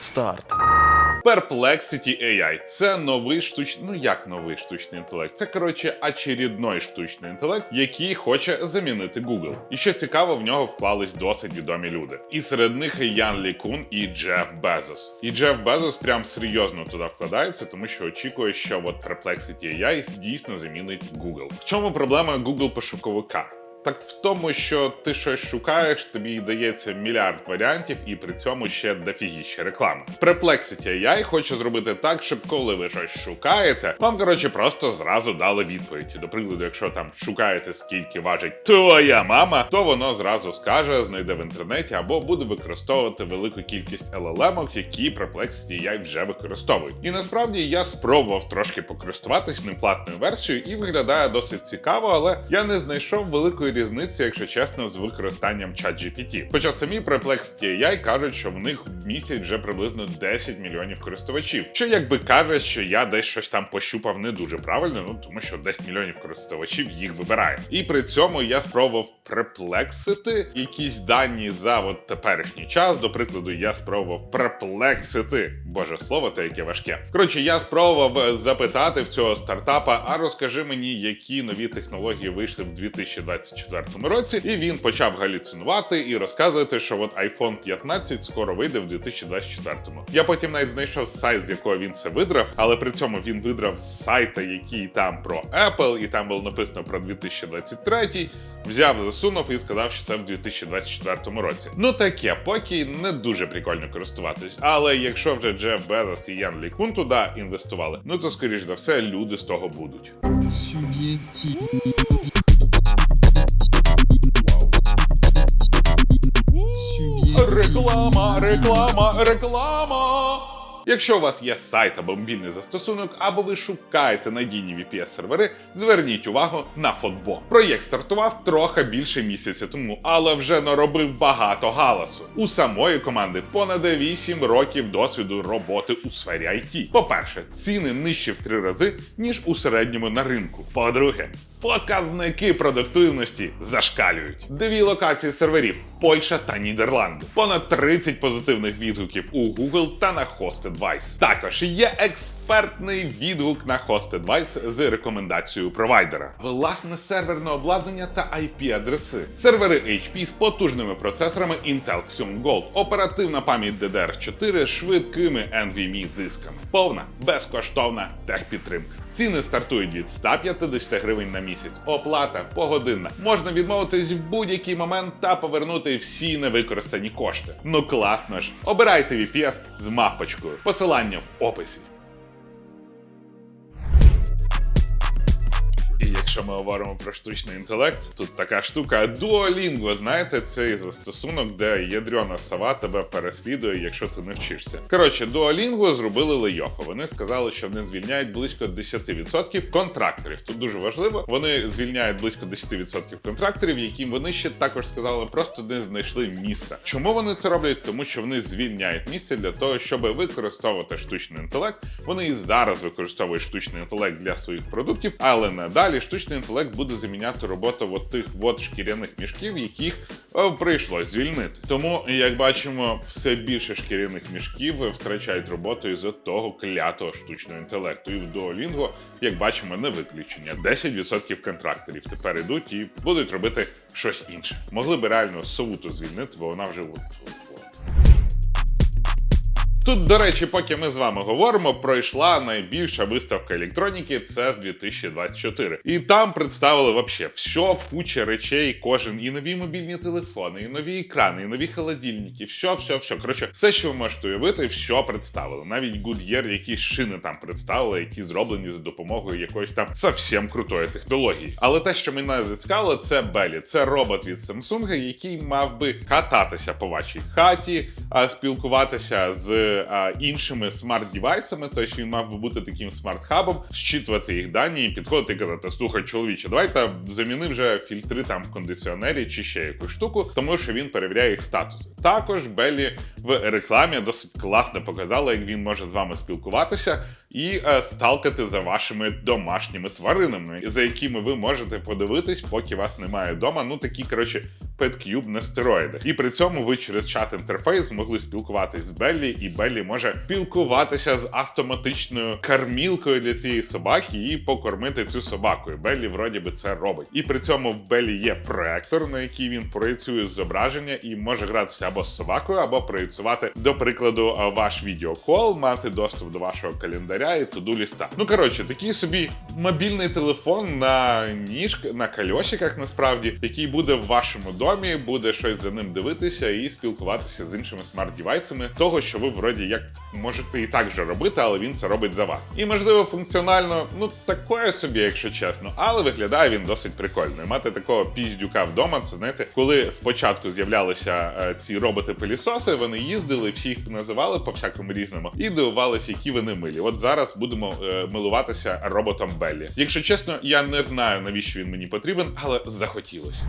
Старт. Perplexity AI – це новий штучний, ну як новий штучний інтелект? Це коротше очередной штучний інтелект, який хоче замінити Google. І що цікаво, в нього вклались досить відомі люди. І серед них Ян Лі Кун і Джеф Безос. І Джеф Безос прям серйозно туди вкладається, тому що очікує, що от Perplexity AI дійсно замінить Google. В чому проблема Google пошуковика? Так в тому, що ти щось шукаєш, тобі дається мільярд варіантів, і при цьому ще дофігіще реклами. Perplexity AI хоче зробити так, щоб коли ви щось шукаєте, вам коротше просто зразу дали відповідь. До прикладу, якщо там шукаєте, скільки важить твоя мама, то воно зразу скаже, знайде в інтернеті або буде використовувати велику кількість LLM, які Perplexity AI вже використовують. І насправді я спробував трошки покористуватись ним платною версією, і виглядає досить цікаво, але я не знайшов великої різниці, якщо чесно, з використанням ChatGPT. Хоча самі Perplexity AI кажуть, що в них в місяць вже приблизно 10 мільйонів користувачів. Що якби каже, що я десь щось там пощупав не дуже правильно, ну тому що 10 мільйонів користувачів їх вибирає. І при цьому я спробував перплексити якісь дані за от теперішній час. До прикладу, я спробував перплексити. Боже слово, те яке важке. Коротше, я спробував е, запитати в цього стартапа, а розкажи мені, які нові технології вийшли в 2024 році. І він почав галюцинувати і розказувати, що от iPhone 15 скоро вийде в 2024-му. Я потім навіть знайшов сайт, з якого він це видрав, але при цьому він видрав з сайта, який там про Apple, і там було написано про 2023, взяв, засунув і сказав, що це в 2024 році. Ну таке, поки не дуже прикольно користуватись. Але якщо вже Джеф Безос і Ян Лікун туди інвестували, ну то скоріш за все люди з того будуть. Субъективный. Реклама, реклама, реклама. Якщо у вас є сайт або мобільний застосунок, або ви шукаєте надійні VPS-сервери, зверніть увагу на Фотбо. Проєкт стартував трохи більше місяця тому, але вже наробив багато галасу. У самої команди понад 8 років досвіду роботи у сфері IT. По-перше, ціни нижчі в три рази, ніж у середньому на ринку. По-друге, показники продуктивності зашкалюють. Дві локації серверів Польща та Нідерланди. Понад 30 позитивних відгуків у Google та на HostAdvice. Також є експертний відгук на HostedVice з рекомендацією провайдера. Власне серверне обладнання та IP-адреси. Сервери HP з потужними процесорами Intel Xeon Gold, оперативна пам'ять DDR4 з швидкими NVMe дисками. Повна безкоштовна техпідтримка. Ціни стартують від 150 гривень на місяць. Оплата погодинна. Можна відмовитись в будь-який момент та повернути всі невикористані кошти. Ну класно ж. Обирайте VPS з мавпочкою. Посилання в описі. Якщо ми говоримо про штучний інтелект, тут така штука Duolingo, знаєте, цей застосунок, де ядрена сова тебе переслідує, якщо ти не вчишся. Коротше, Duolingo зробили лейофа. Вони сказали, що вони звільняють близько 10% контракторів. Тут дуже важливо, вони звільняють близько 10% контракторів, яким вони ще також сказали, просто не знайшли місця. Чому вони це роблять? Тому що вони звільняють місце для того, щоб використовувати штучний інтелект. Вони і зараз використовують штучний інтелект для своїх продуктів, але надалі штучний інтелект буде заміняти роботу от тих от шкіряних мішків, яких е, прийшлось звільнити. Тому, як бачимо, все більше шкіряних мішків втрачають роботу із-за того клятого штучного інтелекту. І в Duolingo, як бачимо, не виключення. 10% контракторів тепер ідуть і будуть робити щось інше. Могли би реально совуту звільнити, бо вона вже от. Тут, до речі, поки ми з вами говоримо, пройшла найбільша виставка електроніки CES 2024. І там представили вообще все, куча речей, кожен і нові мобільні телефони, і нові екрани, і нові холодильники, все, все, все. Коротше, все, що ви можете уявити, все представили. Навіть Goodyear, якісь шини там представили, які зроблені за допомогою якоїсь там зовсім крутої технології. Але те, що мене зацікавило, це Белі. Це робот від Samsung, який мав би кататися по вашій хаті, а, спілкуватися з а, іншими смарт-дівайсами. Тобто він мав би бути таким смарт-хабом, щитувати їх дані і підходити і казати: слухай, чоловіче, давайте заміни вже фільтри там в кондиціонері чи ще якусь штуку, тому що він перевіряє їх статуси. Також Беллі в рекламі досить класно показала, як він може з вами спілкуватися і е, сталкати за вашими домашніми тваринами, за якими ви можете подивитись, поки вас немає вдома. Ну такі коротше PetCube на стероїдах. І при цьому ви через чат інтерфейс змогли спілкуватись з Беллі, і Беллі може спілкуватися з автоматичною кармілкою для цієї собаки і покормити цю собаку. І Беллі вроді би це робить. І при цьому в Беллі є проектор, на який він проєцює зображення і може гратися або з собакою, або проєцювати, до прикладу, ваш відеокол, мати доступ до вашого календаря і туду ліста. Ну коротше, такий собі мобільний телефон на ніжк, на кольосиках, насправді, який буде в вашому домі, буде щось за ним дивитися і спілкуватися з іншими смарт-дівайсами, того, що ви вроді як можете і так же робити, але він це робить за вас. І можливо, функціонально, ну такое собі, якщо чесно, але виглядає він досить прикольно. І Мати такого піздюка вдома, це знаєте, коли спочатку з'являлися е, ці роботи-пилісоси, вони їздили, всі їх називали по всякому різному і дивувалися, які вони милі. От зараз будемо е, милуватися роботом Беллі. Якщо чесно, я не знаю навіщо він мені потрібен, але захотілося.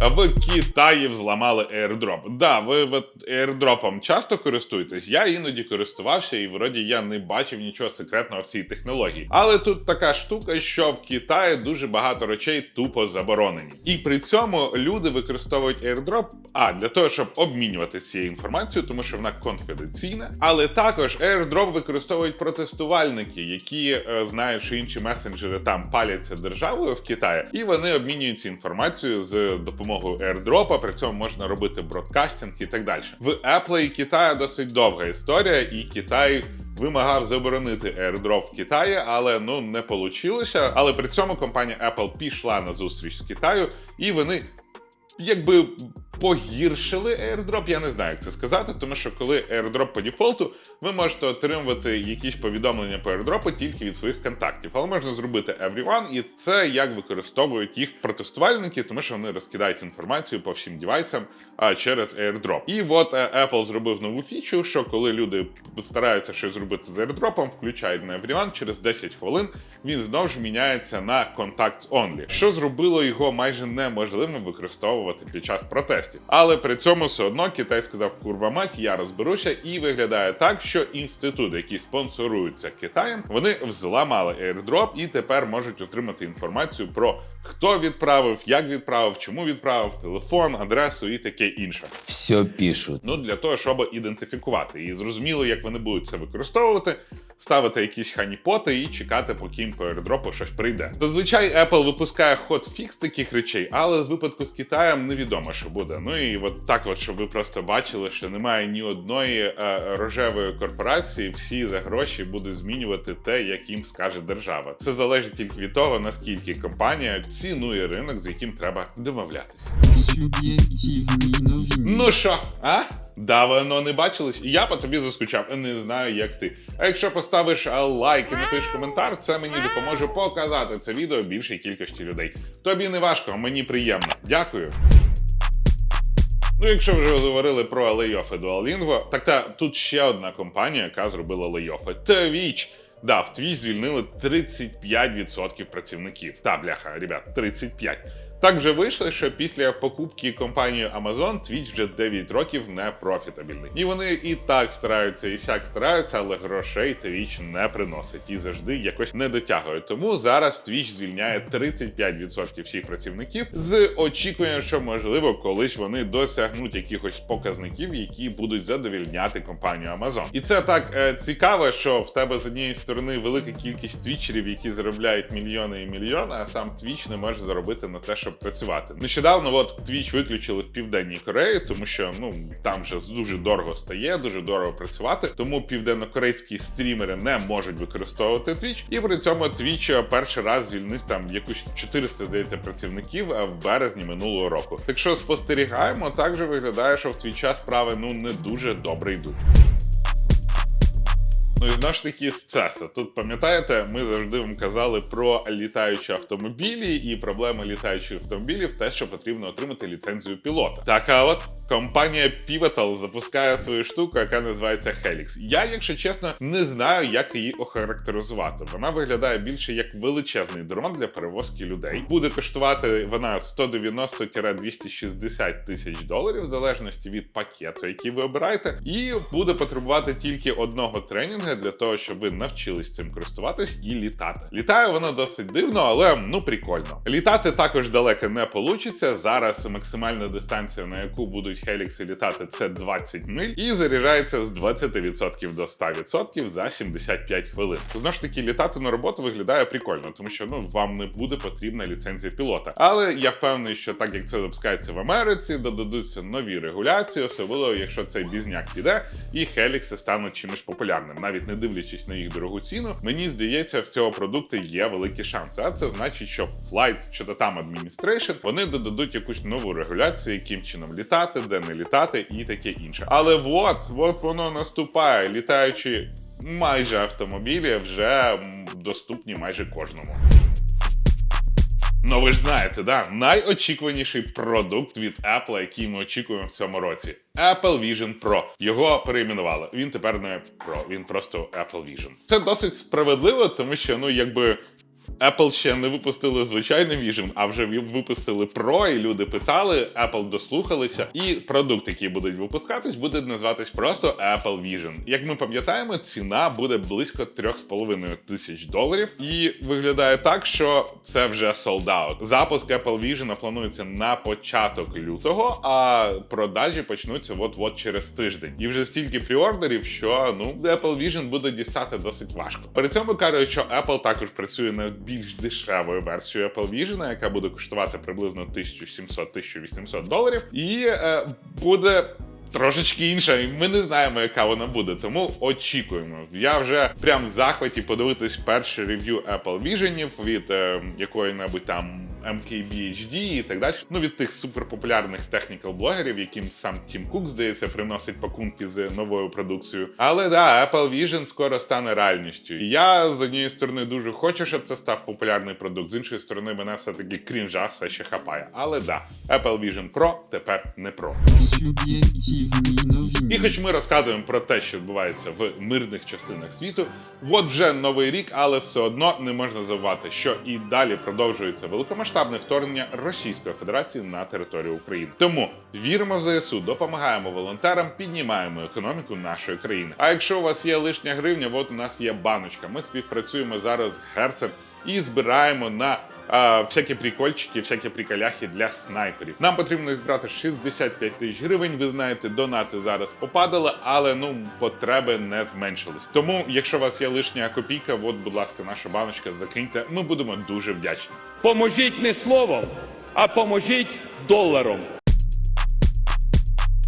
В Китаї взламали airdrop. Да, ви airdropом часто користуєтесь. Я іноді користувався, і вроді я не бачив нічого секретного в цій технології. Але тут така штука, що в Китаї дуже багато речей тупо заборонені. І при цьому люди використовують airdrop а для того, щоб обмінюватися цією інформацією, тому що вона конфіденційна. Але також airdrop використовують протестувальники, які е, знають, інші месенджери там паляться державою в Китаї, і вони обмінюються інформацією з допомогою airdrop, При цьому можна робити бродкастинг і так далі. В Apple і Китаю досить довга історія, і Китай. Вимагав заборонити airdrop в Китаї, але ну не получилося. Але при цьому компанія Apple пішла на зустріч з Китаю, і вони якби погіршили airdrop, я не знаю, як це сказати, тому що коли airdrop по дефолту, ви можете отримувати якісь повідомлення по airdrop тільки від своїх контактів. Але можна зробити everyone, і це як використовують їх протестувальники, тому що вони розкидають інформацію по всім девайсам а, через airdrop. І от е, Apple зробив нову фічу, що коли люди стараються щось зробити з airdrop, включають на everyone, через 10 хвилин він знову ж міняється на Contacts Only, що зробило його майже неможливим використовувати під час протестів. Але при цьому все одно Китай сказав, курва мать, я розберуся, і виглядає так, що інститути, які спонсоруються Китаєм, вони взламали airdrop і тепер можуть отримати інформацію про хто відправив, як відправив, чому відправив, телефон, адресу і таке інше. Все пишут. Ну для того, щоб ідентифікувати і зрозуміло, як вони будуть це використовувати, ставити якісь ханіпоти і чекати, поки їм по airdropу щось прийде. Зазвичай Apple випускає ход-фікс таких речей, але в випадку з Китаєм невідомо, що буде. Ну і от так, от щоб ви просто бачили, що немає ні одної е, рожевої корпорації, всі за гроші будуть змінювати те, як їм скаже держава. Це залежить тільки від того, наскільки компанія цінує ринок, з яким треба домовлятися. Суб'єктивні новини. Ну що, а? Давно не бачились, і я по тобі заскучав. Не знаю, як ти. А якщо поставиш лайк і напишеш коментар, це мені допоможе показати це відео більшій кількості людей. Тобі не важко, мені приємно. Дякую. Ну, якщо вже говорили про лейофи Duolingo, так та тут ще одна компанія, яка зробила лейофи. Twitch. Да, в твій звільнили 35% працівників. Та, бляха, ребят, 35. Так вже вийшло, що після покупки компанією Amazon Twitch вже 9 років не профітабельний. І вони і так стараються, і всяк стараються, але грошей Twitch не приносить і завжди якось не дотягують. Тому зараз Twitch звільняє 35% всіх працівників з очікуванням, що можливо колись вони досягнуть якихось показників, які будуть задовільняти компанію Amazon. І це так е, цікаво, що в тебе з однієї сторони велика кількість твічерів, які заробляють мільйони і мільйони, а сам Twitch не може заробити на те, щоб працювати. Нещодавно от Twitch виключили в південній Кореї, тому що ну там вже дуже дорого стає, дуже дорого працювати. Тому південнокорейські стрімери не можуть використовувати Twitch. І при цьому Twitch перший раз звільнив там якусь 400, здається, працівників в березні минулого року. Так що спостерігаємо, так же виглядає, що в Твіча справи ну не дуже добре йдуть. Ну і ж таки з CES. Тут пам'ятаєте, ми завжди вам казали про літаючі автомобілі і проблеми літаючих автомобілів, те, що потрібно отримати ліцензію пілота. Так, а от Компанія Pivotal запускає свою штуку, яка називається Helix. Я, якщо чесно, не знаю, як її охарактеризувати. Вона виглядає більше як величезний дрон для перевозки людей. Буде коштувати вона 190-260 тисяч доларів, в залежності від пакету, який ви обираєте, і буде потребувати тільки одного тренінгу для того, щоб ви навчились цим користуватись і літати. Літає воно досить дивно, але ну прикольно. Літати також далеко не получиться. Зараз максимальна дистанція, на яку будуть хелікси літати, це 20 миль, і заряджається з 20% до 100% за 75 хвилин. Знову ж таки, літати на роботу виглядає прикольно, тому що ну вам не буде потрібна ліцензія пілота. Але я впевнений, що так як це запускається в Америці, додадуться нові регуляції, особливо якщо цей бізняк піде, і хелікси стануть чимось популярним, навіть не дивлячись на їх дорогу ціну. Мені здається, в цього продукту є великі шанси. А це значить, що Flight чи там Administration вони додадуть якусь нову регуляцію, яким чином літати, де не літати, і таке інше. Але от, от воно наступає, літаючи. Майже автомобілі вже доступні майже кожному. Ну ви ж знаєте, да? найочікуваніший продукт від Apple, який ми очікуємо в цьому році. Apple Vision Pro. Його перейменували. Він тепер не Pro, він просто Apple Vision. Це досить справедливо, тому що ну якби. Apple ще не випустили звичайний Vision, а вже випустили Pro, і люди питали, Apple дослухалися, і продукт, який будуть випускатись, буде називатись просто Apple Vision. Як ми пам'ятаємо, ціна буде близько 3,5 тисяч доларів, і виглядає так, що це вже sold out. Запуск Apple Vision планується на початок лютого, а продажі почнуться от-от через тиждень. І вже стільки преордерів, що ну Apple Vision буде дістати досить важко. При цьому кажуть, що Apple також працює над більш дешевою версією Apple Vision, яка буде коштувати приблизно 1700-1800 доларів, і е, буде. Трошечки інша, і ми не знаємо, яка вона буде, тому очікуємо. Я вже прям в захваті подивитись перше рев'ю Apple Vision від е, якої-небудь там MKBHD і так далі. Ну від тих суперпопулярних технікал-блогерів, яким сам Тім Кук, здається, приносить пакунки з новою продукцією. Але да, Apple Vision скоро стане реальністю. І я з однієї сторони дуже хочу, щоб це став популярний продукт. З іншої сторони, мене все таки крінжа все ще хапає. Але да, Apple Vision Pro тепер не Pro. І хоч ми розказуємо про те, що відбувається в мирних частинах світу, от вже новий рік, але все одно не можна забувати, що і далі продовжується великомасштабне вторгнення Російської Федерації на територію України. Тому віримо в ЗСУ, допомагаємо волонтерам, піднімаємо економіку нашої країни. А якщо у вас є лишня гривня, от у нас є баночка. Ми співпрацюємо зараз з герцем і збираємо на а, всякі прикольчики, всякі приколяхи для снайперів. Нам потрібно збирати 65 тисяч гривень. Ви знаєте, донати зараз попадали, але ну потреби не зменшились. Тому, якщо у вас є лишня копійка, от, будь ласка, наша баночка, закиньте. Ми будемо дуже вдячні. Поможіть не словом, а поможіть доларом.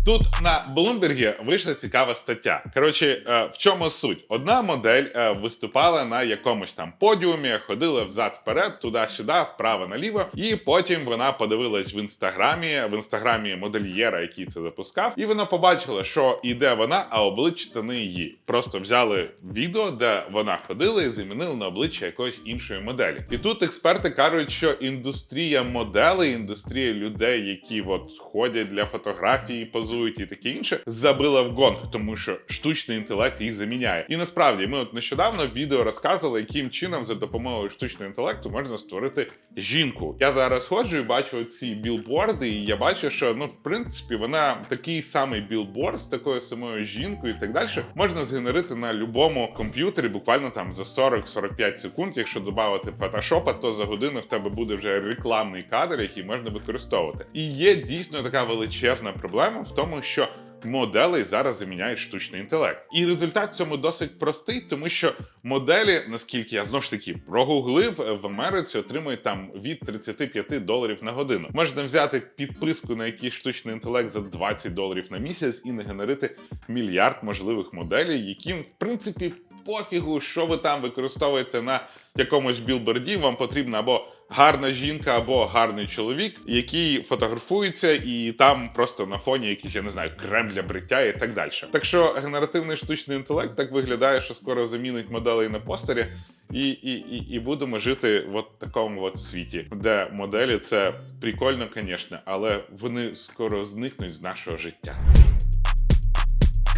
Тут на Блумбергі вийшла цікава стаття. Коротше, е, в чому суть? Одна модель е, виступала на якомусь там подіумі, ходила взад-вперед, туди-сюди, вправо-наліво, і потім вона подивилась в інстаграмі, в інстаграмі модельєра, який це запускав, і вона побачила, що іде вона, а обличчя то не її. Просто взяли відео, де вона ходила і замінили на обличчя якоїсь іншої моделі. І тут експерти кажуть, що індустрія моделей, індустрія людей, які от ходять для фотографії, позують і таке інше, забила в гонг, тому що штучний інтелект їх заміняє. І насправді ми от нещодавно в відео розказували, яким чином за допомогою штучного інтелекту можна створити жінку. Я зараз ходжу і бачу ці білборди, і я бачу, що ну в принципі вона такий самий білборд з такою самою жінкою і так далі можна згенерити на будь-якому комп'ютері буквально там за 40-45 секунд. Якщо додати фотошопа, то за годину в тебе буде вже рекламний кадр, який можна використовувати. І є дійсно така величезна проблема в тому, що моделей зараз заміняють штучний інтелект. І результат цьому досить простий, тому що моделі, наскільки я знов ж таки прогуглив, в Америці отримують там від 35 доларів на годину. Можна взяти підписку на якийсь штучний інтелект за 20 доларів на місяць і не генерити мільярд можливих моделей, яким в принципі пофігу, що ви там використовуєте на якомусь білборді. Вам потрібна або гарна жінка або гарний чоловік, який фотографується, і там просто на фоні якийсь, я не знаю, крем для бриття і так далі. Так що генеративний штучний інтелект так виглядає, що скоро замінить моделей на постері. І, і, і, і будемо жити в от такому от світі, де моделі це прикольно, звісно, але вони скоро зникнуть з нашого життя.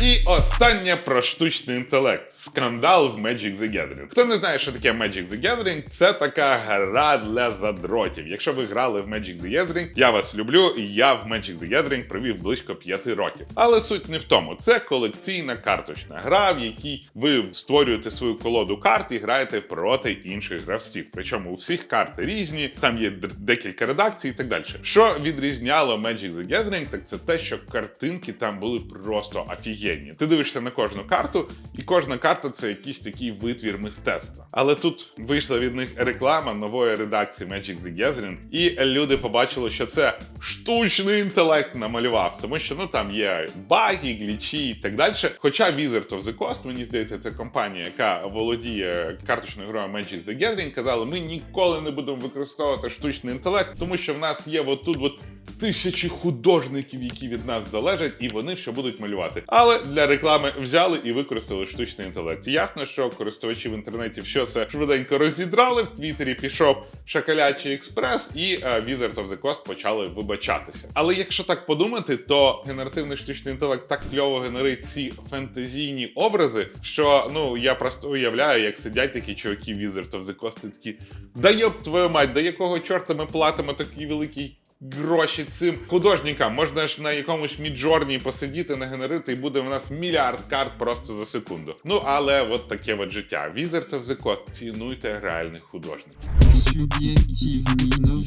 І останнє про штучний інтелект. Скандал в Magic the Gathering. Хто не знає, що таке Magic the Gathering, це така гра для задротів. Якщо ви грали в Magic the Gathering, я вас люблю, і я в Magic the Gathering провів близько 5 років. Але суть не в тому. Це колекційна карточна гра, в якій ви створюєте свою колоду карт і граєте проти інших гравців. Причому у всіх карти різні, там є декілька редакцій і так далі. Що відрізняло Magic the Gathering, так це те, що картинки там були просто офігенні. Ти дивишся на кожну карту, і кожна карта це якийсь такий витвір мистецтва. Але тут вийшла від них реклама нової редакції Magic the Gathering, і люди побачили, що це штучний інтелект намалював, тому що ну там є баги, глічі і так далі. Хоча Wizard of the Coast, мені здається, це компанія, яка володіє карточною грою Magic the Gathering, казали, ми ніколи не будемо використовувати штучний інтелект, тому що в нас є отут от тисячі художників, які від нас залежать, і вони що будуть малювати. Але для реклами взяли і використали штучний інтелект. Ясно, що користувачі в інтернеті все це швиденько розідрали. В Твіттері пішов шакалячий експрес, і е, Wizard of the Coast почали вибачатися. Але якщо так подумати, то генеративний штучний інтелект так кльово генерить ці фентезійні образи, що ну я просто уявляю, як сидять такі чуваки Wizard of the Coast і такі. Да йоб твою мать, да якого чорта ми платимо такий великий гроші цим художникам. Можна ж на якомусь міджорні посидіти, нагенерити, і буде в нас мільярд карт просто за секунду. Ну але от таке от життя. Wizard of the Coast, цінуйте реальних художників.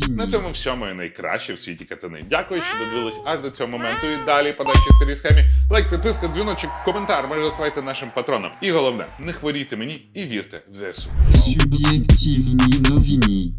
На цьому все моє найкраще в світі катани. Дякую, що додивились аж до цього моменту. І далі подачі старій схемі. Лайк, підписка, дзвіночок, коментар. Може ставайте нашим патроном. І головне, не хворійте мені і вірте в ЗСУ. Суб'єктивні новини.